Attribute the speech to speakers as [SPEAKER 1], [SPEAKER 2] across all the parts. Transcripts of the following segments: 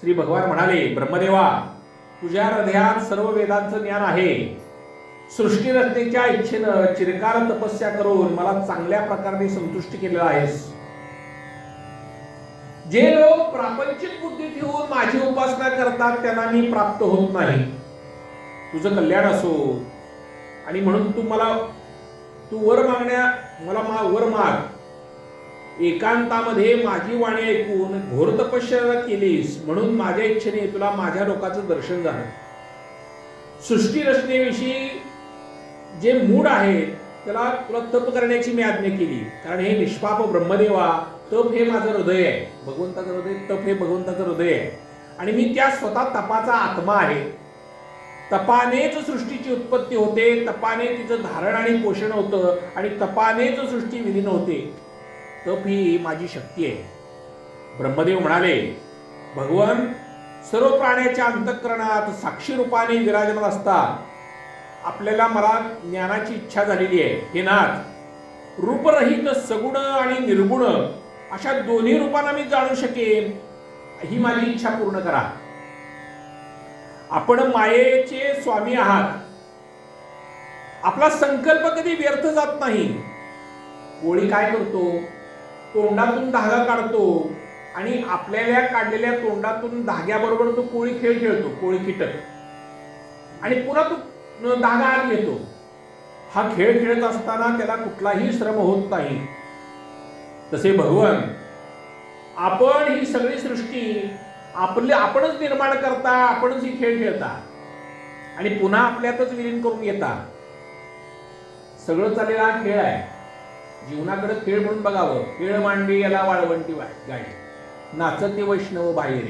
[SPEAKER 1] श्री भगवान म्हणाले ब्रह्मदेवा तुझ्या हृदयात सर्व वेदांचं ज्ञान आहे. सृष्टी रचनेच्या इच्छेनं चिरकाल तपस्या करून मला चांगल्या प्रकारे संतुष्ट केलेला आहेस. जे लोक प्रापंचिक बुद्धी ठेवून माझी उपासना करतात त्यांना मी प्राप्त होत नाही. तुझं कल्याण असो. आणि म्हणून तू मला तू वर मागण्या मला मा वर माग. एकांतामध्ये माझी वाणी ऐकून घोर तपश्चर्या केलीस म्हणून माझ्या इच्छेने तुला माझ्या लोकांचं दर्शन झालं. सृष्टी रचनेविषयी जे मूड आहे त्याला तुला तप करण्याची मी आज्ञा केली. कारण हे निष्पाप ब्रह्मदेवा तप हे माझं हृदय आहे. भगवंताचं हृदय तप हे भगवंताचं हृदय आहे. आणि मी त्या स्वतः तपाचा आत्मा आहे. तपानेच सृष्टीची उत्पत्ती होते तपाने तिचं धारण आणि पोषण होतं आणि तपानेच सृष्टी विलीन होते तप ही माझी शक्ती आहे. ब्रह्मदेव म्हणाले भगवान सर्व प्राण्याच्या अंतःकरणात साक्षी रूपाने विराजमान असतात. आपल्याला मला ज्ञानाची इच्छा झालेली आहे. हे नाथ रूपरहित सगुण आणि निर्गुण अशा दोन्ही रूपांना मी जाणू शकेन. ही माझी इच्छा पूर्ण करा. आपण मायेचे स्वामी आहात. आपला संकल्प कधी व्यर्थ जात नाही. कोळी काय करतो? तोंडातून धागा काढतो आणि आपल्याला काढलेल्या तोंडातून धाग्याबरोबर तो कोळी खेळ खेळतो कोळी कीटक. आणि पुन्हा तो धागा आत घेतो हा खेळ खेळत असताना त्याला कुठलाही श्रम होत नाही. तसे भगवान आपण ही सगळी सृष्टी आपले आपणच निर्माण करता आपणच ही खेळ खेळता. आणि पुन्हा आपल्यातच विलीन करून घेता. सगळं चाललेला हा खेळ आहे. जीवनाकडे खेळ म्हणून बघावं. खेळ मांडवी याला वाळवंटी गाडी नाचते वैष्णव बाहेर.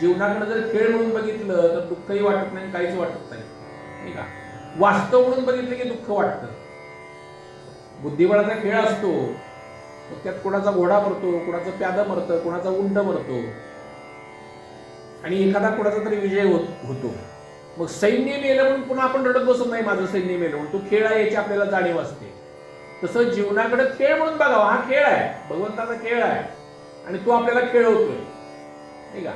[SPEAKER 1] जीवनाकडे जर खेळ म्हणून बघितलं तर दुःखही वाटत नाही काहीच वाटत नाही. का? वास्तव म्हणून बघितलं की दुःख वाटतं. बुद्धिबळाचा खेळ असतो. मग त्यात कोणाचा घोडा मरतो कोणाचं प्यादं मरतं कोणाचा उंट मरतो. आणि एखादा कोणाचा तरी विजय होत होतो. मग सैन्य मेलं म्हणून पुन्हा आपण रडत बसत नाही माझं सैन्य मेलं म्हणून. तो खेळ आहे याची आपल्याला जाणीव असते. तसं जीवनाकडे खेळ म्हणून बघावा. हा खेळ आहे. भगवंताचा खेळ आहे. आणि तो आपल्याला खेळवतोय. नाही का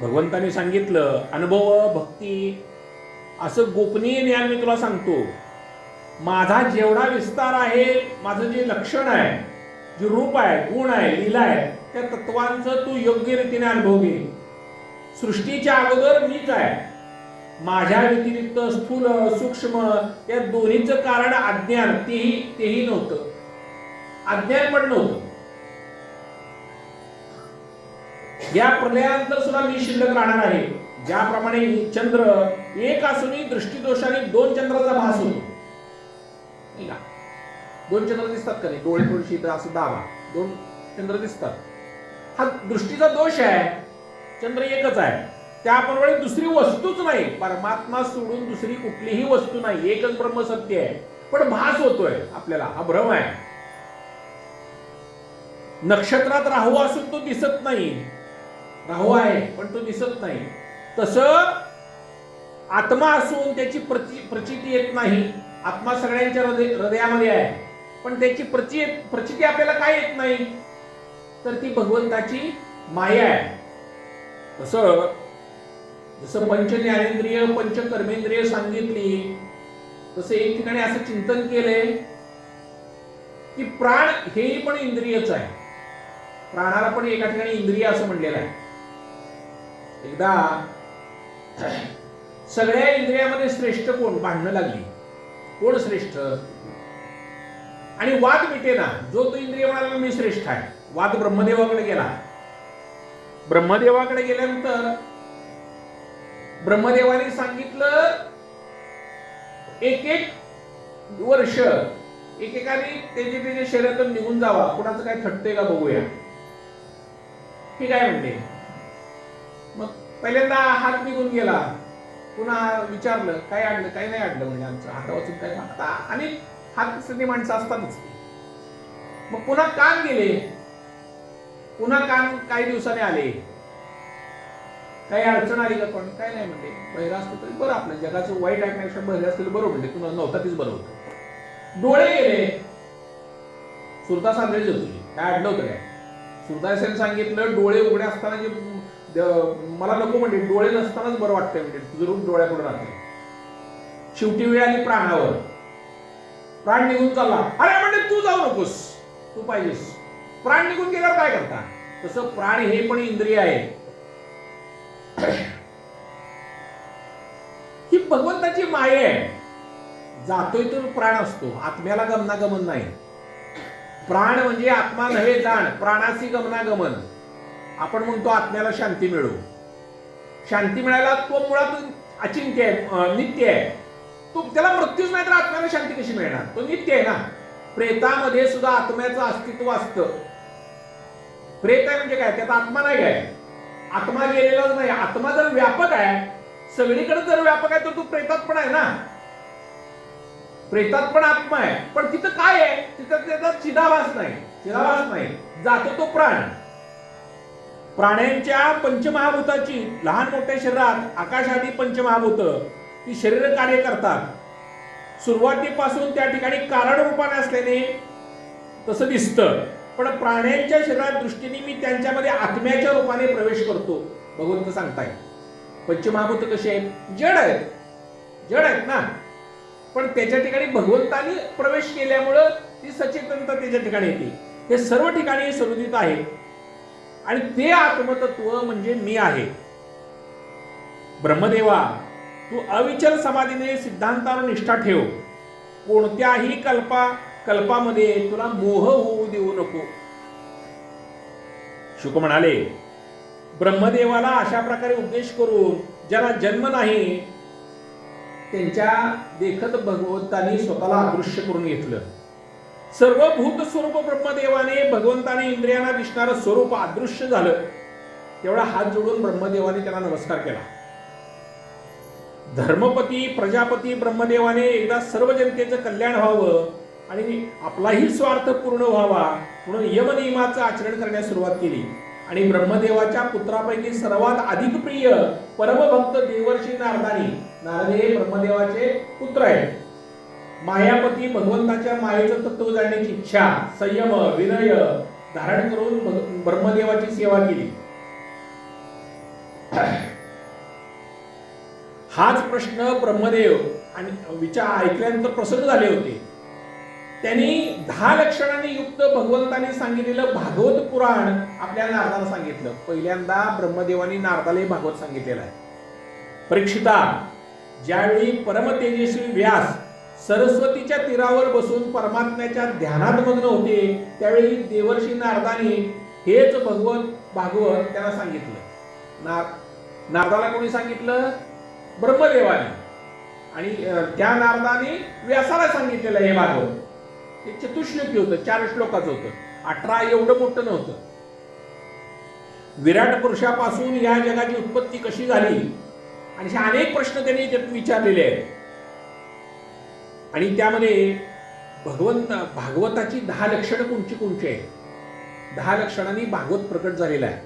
[SPEAKER 1] भगवंताने सांगितलं अनुभव भक्ती असं गोपनीय ज्ञान मी तुला सांगतो. माझा जेवढा विस्तार आहे माझं जे लक्षण आहे जे रूप आहे गुण आहे लीला आहे त्या तत्वांचं तू योग्य रीतीने अनुभव घे. सृष्टीच्या अगोदर मीच आहे. माझ्या व्यतिरिक्त स्थूल सूक्ष्म या दोन्हीचं कारण अज्ञान. तेही तेही नव्हतं. अज्ञान पण नव्हतं. या प्रलयानंतर सुद्धा मी शिल्लक राहणार आहे. ज्याप्रमाणे चंद्र एक असूनही दृष्टीदोषाने दोन चंद्राचा भास होतो. दोन चंद्र दिसतात का नाही? डोळे थोडीशी असं दाबा. दोन चंद्र दिसतात. हा दृष्टीचा दोष आहे. चंद्र एकच आहे. त्याप्रमाणे दुसरी वस्तूच नाही. परमात्मा सोडून दुसरी कुठलीही वस्तू नाही. एकच ब्रह्म सत्य आहे. पण भास होतोय आपल्याला. हा भ्रम आहे. नक्षत्रात राहू असून तो दिसत नाही. राहू आहे पण तो दिसत नाही. तस आत्मा असून त्याची प्रची प्रचिती येत नाही. आत्मा सगळ्यांच्या हृदय हृदयामध्ये आहे. पण त्याची प्रचि प्रचिती आपल्याला काय येत नाही? तर ती भगवंताची माया आहे. तसं जसं पंच ज्ञानेंद्रिय पंच कर्मेंद्रिय सांगितली तसं एक ठिकाणी असं चिंतन केलंय की प्राण हेही पण इंद्रियच आहे. प्राणाला पण एका ठिकाणी इंद्रिय असं म्हणलेलं आहे. एकदा सगळ्या इंद्रियामध्ये श्रेष्ठ कोण? भांडणं लागली. कोण श्रेष्ठ? आणि वाद मिटेना. जो तो इंद्रिय म्हणाला मी श्रेष्ठ आहे. वाद ब्रह्मदेवाकडे गेला. ब्रह्मदेवाकडे गेल्यानंतर ब्रह्मदेवाने सांगितलं एक एक वर्ष एकेकाने त्याचे त्याच्या शरीरातून निघून जावा कुणाचं काय थटतंय का बघूया. ठीक आहे म्हणते? मग पहिल्यांदा हात निघून गेला. पुन्हा विचारलं काय आणलं काय नाही आणलं म्हणजे आमचं? हातावाचून काय? आता आणि हात स्थिती माणसं असतातच. मग पुन्हा कान गेले. पुन्हा कान काही दिवसाने आले. काही अडचण आली का पण काय नाही म्हणते बहिरा असतं तरी बरं आपलं. जगाचं वाईट ऐकण्यापेक्षा बहिरा असतील बरं म्हणते तुला नव्हता तीच बरं होतं. डोळे गेले. सुरता सांगायची होती. काय आडलं होतं काय? सुरदासेन सांगितलं डोळे उघडे असताना जे मला नको म्हणजे डोळे नसतानाच बरं वाटतंय म्हणजे तुझं रूप डोळ्यापुढे राहते शेवटी वेळ आली प्राणावर. प्राण निघून चालला. अरे म्हणजे तू जाऊ नकोस. तू पाहिजेस. प्राण निघून गेल्यावर काय करता? तसं प्राण हे पण इंद्रिय आहे. ही भगवंताची माया आहे. जातोय तर प्राण असतो. आत्म्याला गमनागमन नाही. प्राण म्हणजे आत्मा नव्हे जाण प्राणाशी गमनागमन. आपण म्हणतो आत्म्याला शांती मिळू. शांती मिळायला तो मुळात अचिंत्य आहे नित्य आहे. तो त्याला मृत्यूच नाही तर आत्म्याला शांती कशी मिळणार? तो नित्य आहे ना. प्रेतामध्ये सुद्धा आत्म्याचं अस्तित्व असतं. प्रेत आहे म्हणजे काय? त्याचा आत्मा नाही काय आत्मा गेलेलाच नाही. आत्मा जर व्यापक आहे सगळीकडे जर व्यापक आहे तर तू प्रेतात पण आहे ना. प्रेतात पण आत्मा आहे. पण तिथं काय आहे? तिथं त्याचा चिदाभास नाही. चिदाभास नाही. जातो तो प्राण. प्राण्यांच्या पंचमहाभूताची लहान मोठ्या शरीरात आकाश आदी पंचमहाभूत ती शरीर कार्य करतात. सुरुवातीपासून त्या ठिकाणी कारण रूपाने असल्याने तसं दिसतं. पण प्राण्यांच्या शरीरात दृष्टीने मी त्यांच्यामध्ये आत्म्याच्या रूपाने प्रवेश करतो. भगवंत सांगताय. पंचमहाभूत कसे आहेत? जड आहेत. जड आहेत ना? पण त्याच्या ठिकाणी भगवंतानी प्रवेश केल्यामुळं ती सचेतनता त्याच्या ठिकाणी येते. हे सर्व ठिकाणी सरुदित आहे. आणि ते आत्मतत्व म्हणजे मी आहे. ब्रह्मदेवा तू अविचल समाधीने सिद्धांतावर निष्ठा ठेव. कोणत्याही कल्पा कल्पामध्ये तुला मोह होऊ देऊ नको. शुक म्हणाले ब्रह्मदेवाला अशा प्रकारे उपदेश करून ज्याला जन्म नाही त्यांच्या देखत भगवंतानी स्वतःला अदृश्य करून घेतलं. सर्व भूत स्वरूप ब्रह्मदेवाने भगवंताने इंद्रियांना दिसणारं स्वरूप अदृश्य झालं. तेवढा हात जोडून ब्रह्मदेवाने त्यांना नमस्कार केला. धर्मपती प्रजापती ब्रह्मदेवाने एकदा सर्व जनतेचं कल्याण व्हावं आणि आपलाही स्वार्थ पूर्ण व्हावा म्हणून यमनियमाचं आचरण करण्यास सुरुवात केली. आणि ब्रह्मदेवाच्या पुत्रापैकी सर्वात अधिक प्रिय परमभक्त देवर्षी नारदानी नारद हे ब्रह्मदेवाचे पुत्र आहेत. मायापती भगवंताच्या मायेचं तत्व जाणण्याची इच्छा संयम विनय धारण करून ब्रह्मदेवाची सेवा केली. हाच प्रश्न ब्रह्मदेव आणि विचार ऐकल्यानंतर प्रसन्न झाले होते. त्यांनी दहा लक्षणाने युक्त भगवंताने सांगितलेलं भागवत पुराण आपल्या नारदाला सांगितलं. पहिल्यांदा ब्रह्मदेवानी नारदाला हे भागवत सांगितलेलं आहे. परीक्षिता ज्यावेळी परमतेजस्वी व्यास सरस्वतीच्या तीरावर बसून परमात्म्याच्या ध्यानात मग्न होते त्यावेळी देवर्षी नारदाने हेच भगवत भागवत त्यांना सांगितलं. नार नारदाला कोणी सांगितलं? ब्रह्मदेवाने. आणि त्या नारदाने व्यासाला सांगितलेलं हे भागवत. ते चतुश्लोकी होतं चार श्लोकाचं होतं. अठरा एवढं मोठं नव्हतं. विराट पुरुषापासून या जगाची उत्पत्ती कशी झाली? आणि असे अनेक प्रश्न त्यांनी त्यात विचारलेले आहेत. आणि त्यामध्ये भगवंत भागवताची दहा लक्षणं कोणची कोणची आहेत? दहा लक्षणांनी भागवत प्रकट झालेला आहे.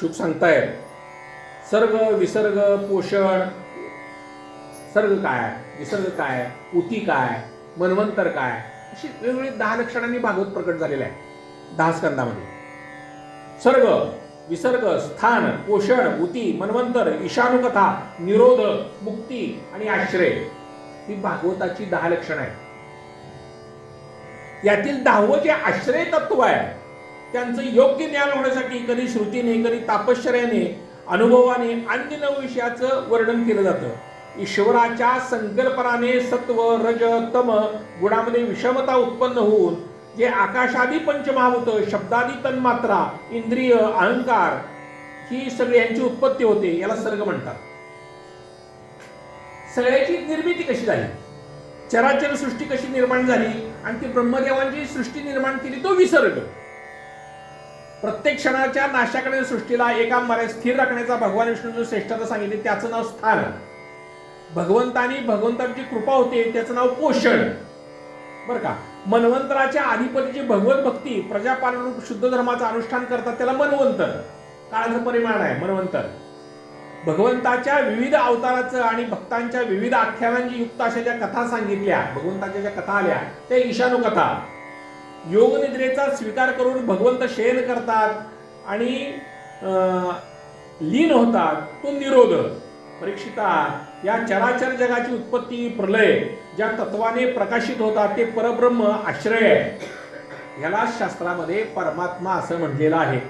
[SPEAKER 1] शुभ सांगतायत. सर्ग विसर्ग पोषण. सर्ग काय? विसर्ग काय? उती काय? मनवंतर काय? अशी वेगवेगळी दहा लक्षणांनी भागवत प्रकट झालेलं आहे. दहा स्कंदामध्ये सर्ग विसर्ग स्थान पोषण उती मनवंतर ईशानुकथा निरोध मुक्ती आणि आश्रय ही भागवताची दहा लक्षणं आहेत. यातील दहावं जे आश्रय तत्व आहे त्यांचं योग्य ज्ञान होण्यासाठी कधी श्रुतीने कधी तापश्चर्याने अनुभवाने अन्य नव विषयाचं वर्णन केलं जातं. ईश्वराच्या संकल्पनाने सत्व रज तम गुणामध्ये विषमता उत्पन्न होऊन जे आकाशादी पंचमहाभूत शब्दादी तन्मात्रा इंद्रिय अहंकार ही सगळी यांची उत्पत्ती होते याला सर्ग म्हणतात. सगळ्याची निर्मिती कशी झाली? चराचर सृष्टी कशी निर्माण झाली? आणि ती ब्रह्मदेवांची सृष्टी निर्माण केली तो विसर्ग. प्रत्येक क्षणाच्या नाशाकडे सृष्टीला एका मर्याद स्थिर राखण्याचा भगवान विष्णू जो श्रेष्ठता सांगितले त्याचं नाव स्थान. भगवंतानी भगवंतांची कृपा होते त्याचं नाव पोषण. बर का? मनवंतराच्या अधिपतीची भगवत भक्ती प्रजापालन शुद्ध धर्माचं अनुष्ठान करतात त्याला मनवंतर. काळाचं परिमाण आहे मनवंतर. भगवंताच्या विविध अवताराचं आणि भक्तांच्या विविध आख्यानांची युक्त अशा ज्या कथा सांगितल्या भगवंताच्या ज्या कथा आल्या त्या ईशानुकथा. योगनिद्रेचा स्वीकार करून भगवंत शयन करतात आणि लीन होतात तो निरोध. परीक्षिता या चराचर जगाची उत्पत्ती प्रलय ज्या तत्वाने प्रकाशित होतात ते परब्रह्म आश्रय आहे. ह्याला शास्त्रामध्ये परमात्मा असं म्हटलेलं आहे.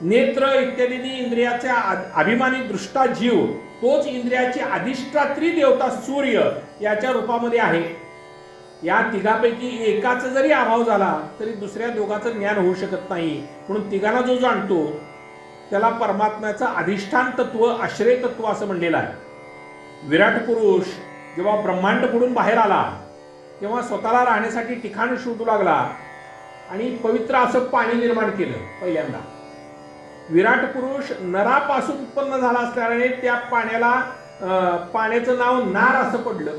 [SPEAKER 1] नेत्र इत्यादींनी इंद्रियाच्या आ- अभिमानी दृष्टा जीव तोच इंद्रियाची अधिष्ठात्री देवता सूर्य याच्या रूपामध्ये आहे. या तिघापैकी एकाचा जरी अभाव झाला तरी दुसऱ्या दोघाचं ज्ञान होऊ शकत नाही म्हणून तिघांना जो जाणतो त्याला परमात्म्याचं अधिष्ठान तत्व आश्रय तत्व असं म्हणलेलं आहे. विराट पुरुष जेव्हा ब्रह्मांड पडून बाहेर आला तेव्हा स्वतःला राहण्यासाठी ठिकाण शोधू लागला आणि पवित्र असं पाणी निर्माण केलं पहिल्यांदा. विराट पुरुष नरापासून उत्पन्न झाला असल्याने त्या पाण्याला पाण्याचं नाव नार असं पडलं.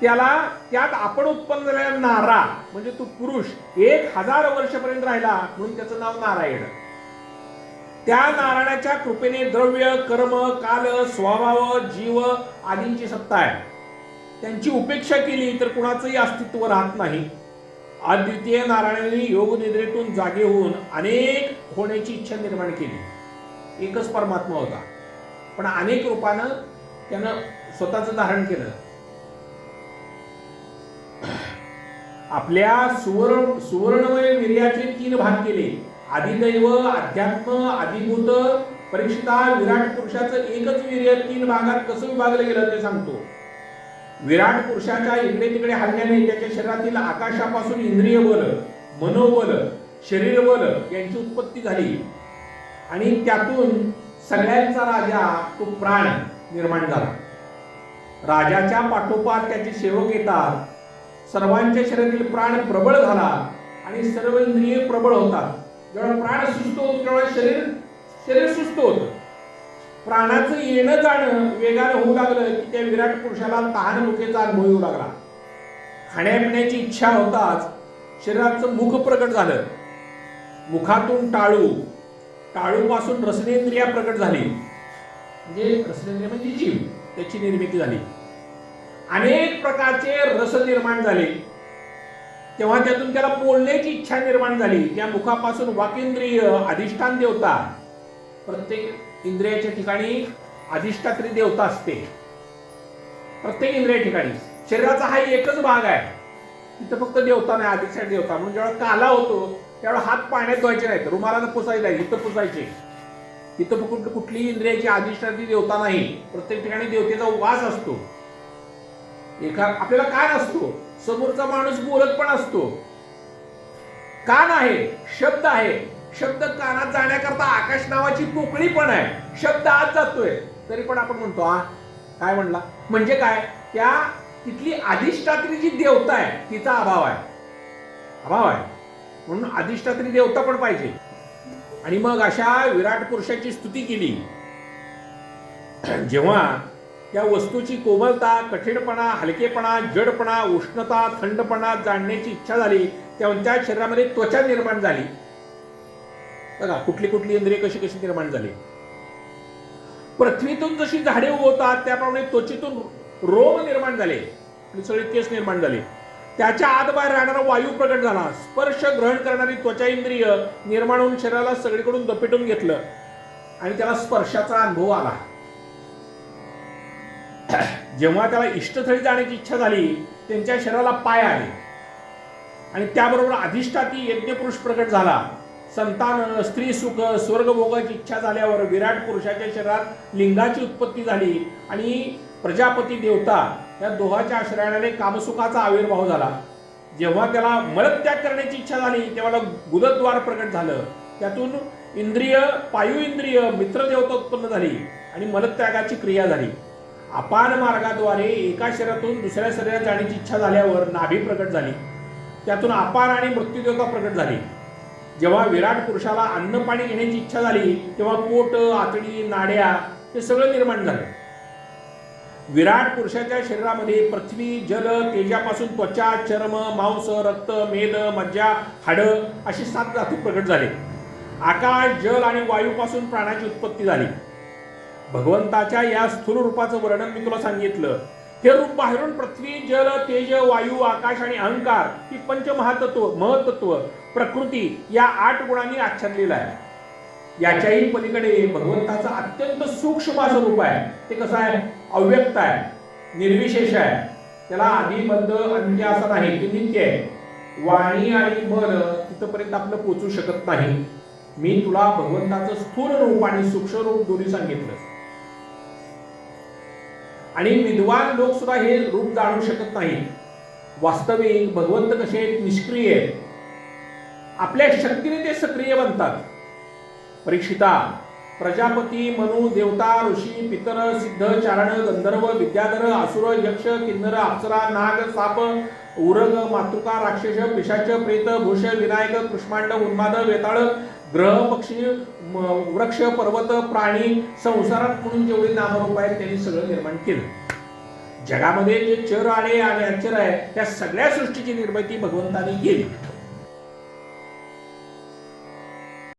[SPEAKER 1] त्याला त्यात आपण उत्पन्न झालेला नारा म्हणजे तो पुरुष एक हजार वर्षपर्यंत राहिला म्हणून त्याचं नाव नारायण. त्या नारायणाच्या कृपेने द्रव्य कर्म काल स्वभाव जीव आदींची सत्ता आहे. त्यांची उपेक्षा केली तर कुणाचंही अस्तित्व राहत नाही. अद्वितीय नारायणाने योग निद्रेतून जागे होऊन अनेक होण्याची इच्छा निर्माण केली. एकच परमात्मा होता. पण अनेक रूपानं त्यानं स्वतःचं धारण केलं. आपल्या सुवर्ण सुवर्णमय वीर्याचे तीन भाग केले. आदिदैव अध्यात्म आदिभूत परीक्षिता विराट पुरुषाचं एकच वीर्य तीन भागात कसं विभागलं गेलं ते सांगतो. विराट पुरुषाच्या इकडे तिकडे हल्ल्याने त्याच्या शरीरातील आकाशापासून इंद्रिय बल मनोबल शरीर बल यांची उत्पत्ती झाली. आणि त्यातून सगळ्यांचा राजा तो प्राण निर्माण झाला. राजाच्या पाठोपाठ त्याचे सेवक येतात सर्वांच्या शरीरातील प्राण प्रबळ झाला आणि सर्व इंद्रिय प्रबळ होतात. जेव्हा प्राण सुस्त होतो तेव्हा शरीर शरीर सुस्त होतं. प्राणाचं येणं जाणं वेगानं होऊ लागलं की त्या विराट पुरुषाला तहान मुखेचा अनुभव येऊ लागला. खाण्यापिण्याची इच्छा होताच शरीराचं मुख प्रकट झालं. मुखातून टाळू टाळूपासून रसनेंद्रिया प्रकट झाली. म्हणजे रसनेंद्रिय म्हणजे जीव त्याची निर्मिती झाली. अनेक प्रकारचे रस निर्माण झाले. तेव्हा त्यातून त्याला बोलण्याची इच्छा निर्माण झाली. त्या मुखापासून वाकेंद्रिय अधिष्ठान देवता. प्रत्येक इंद्रियाच्या ठिकाणी अधिष्ठात्री देवता असते. प्रत्येक इंद्रिया ठिकाणी. शरीराचा हा एकच भाग आहे. तिथं फक्त देवता नाही अधिष्ठान देवता. म्हणून जेव्हा काला होतो त्यावेळेला हात पाण्यात धुवायचे नाहीत. रुमालानं पुसायचे नाही इथं पुसायचे. इथं कुठ कुठलीही इंद्रियाची अधिष्ठात्री देवता नाही. प्रत्येक ठिकाणी देवतेचा वास असतो. एका आपल्याला काय असतो समोरचा माणूस बोलत पण असतो. कान आहे शब्द आहे. शब्द कानात जाण्याकरता आकाश नावाची पोकळी पण आहे. शब्द आत जातोय. तरी पण आपण म्हणतो हा काय म्हणला? म्हणजे काय? त्या तिथली अधिष्ठात्री जी देवता आहे तिचा अभाव आहे. अभाव आहे. म्हणून अधिष्ठात्री देवता पण पाहिजे. आणि मग अशा विराट पुरुषाची स्तुती केली. जेव्हा त्या वस्तूची कोमलता कठीणपणा हलकेपणा जडपणा उष्णता थंडपणा जाणण्याची इच्छा झाली तेव्हा त्या शरीरामध्ये त्वचा निर्माण झाली. बघा कुठली कुठली इंद्रिय कशी कशी निर्माण झाली. पृथ्वीतून जशी झाडे उगवतात त्याप्रमाणे त्वचेतून रोम निर्माण झाले. आणि सगळे केस निर्माण झाले. त्याच्या आत बाहेर राहणारा वायू प्रकट झाला. स्पर्श ग्रहण करणारी त्वचा इंद्रिय निर्माण होऊन शरीराला सगळीकडून दपेटून घेतलं. आणि त्याला स्पर्शाचा अनुभव आला. जेव्हा त्याला इष्टस्थळी जाण्याची इच्छा झाली त्यांच्या शरीराला पाय आले. आणि त्याबरोबर अधिष्ठाती यज्ञपुरुष प्रकट झाला. संतान स्त्री सुख स्वर्गभोगाची इच्छा झाल्यावर विराट पुरुषाच्या शरीरात लिंगाची उत्पत्ती झाली आणि प्रजापती देवता या दोहाच्या आश्रयाने कामसुखाचा आविर्भाव झाला. जेव्हा त्याला मलत्याग करण्याची इच्छा झाली तेव्हा गुदद्वार प्रकट झालं. त्यातून इंद्रिय पायू इंद्रिय मित्रदेवता उत्पन्न झाली आणि मलत्यागाची क्रिया झाली. अपान मार्गाद्वारे एका शरीरातून दुसऱ्या शरीरात जाण्याची इच्छा झाल्यावर नाभी प्रकट झाली. त्यातून अपान आणि मृत्यूदेवता प्रकट झाली. जेव्हा विराट पुरुषाला अन्न पाणी घेण्याची इच्छा झाली तेव्हा पोट आतडी नाड्या हे सगळं निर्माण झालं. विराट पुरुषाच्या शरीरामध्ये पृथ्वी जल तेजापासून त्वचा चर्म मांस रक्त मेद मज्जा हाडं अशी सात धातू प्रकट झाले. आकाश जल आणि वायूपासून प्राणाची उत्पत्ती झाली. भगवंताच्या या स्थूल रूपाचं वर्णन मी तुला सांगितलं. हे रूप बाहेरून पृथ्वी जल तेज वायू आकाश आणि अहंकार ही पंचमहातत्व महतत्व प्रकृती या आठ गुणांनी आच्छादलेलं आहे. याच्याही पलीकडे भगवंताचं अत्यंत सूक्ष्म असं रूप आहे. ते कसं आहे? अव्यक्त आहे. निर्विशेष आहे. त्याला आधी मध्य अंत्य असं नाही ते नित्य आहे. वाणी आणि मन तिथपर्यंत आपलं पोचू शकत नाही. मी तुला भगवंताचं स्थूल रूप आणि सूक्ष्म रूप दोन्ही सांगितलं. आणि विद्वान लोक सुद्धा हे रूप जाणू शकत नाहीत. वास्तविक भगवंत कसे आहेत? निष्क्रिय आहेत. आपल्या शक्तीने ते सक्रिय बनतात. परीक्षिता प्रजापती मनु देवता ऋषी पितर सिद्ध चारण गंधर्व विद्याधर असुर यक्ष किन्नर अप्सरा नाग साप उरग मातृका राक्षस पिशाच प्रेत भूष विनायक कृष्मांड उन्माद वेताळ ग्रह पक्षी वृक्ष पर्वत प्राणी संसारात म्हणून जेवढे नामरूप आहेत त्यांनी सगळं निर्माण केलं. जगामध्ये जे चर आणि अचर आहे त्या सगळ्या सृष्टीची निर्मिती भगवंताने केली.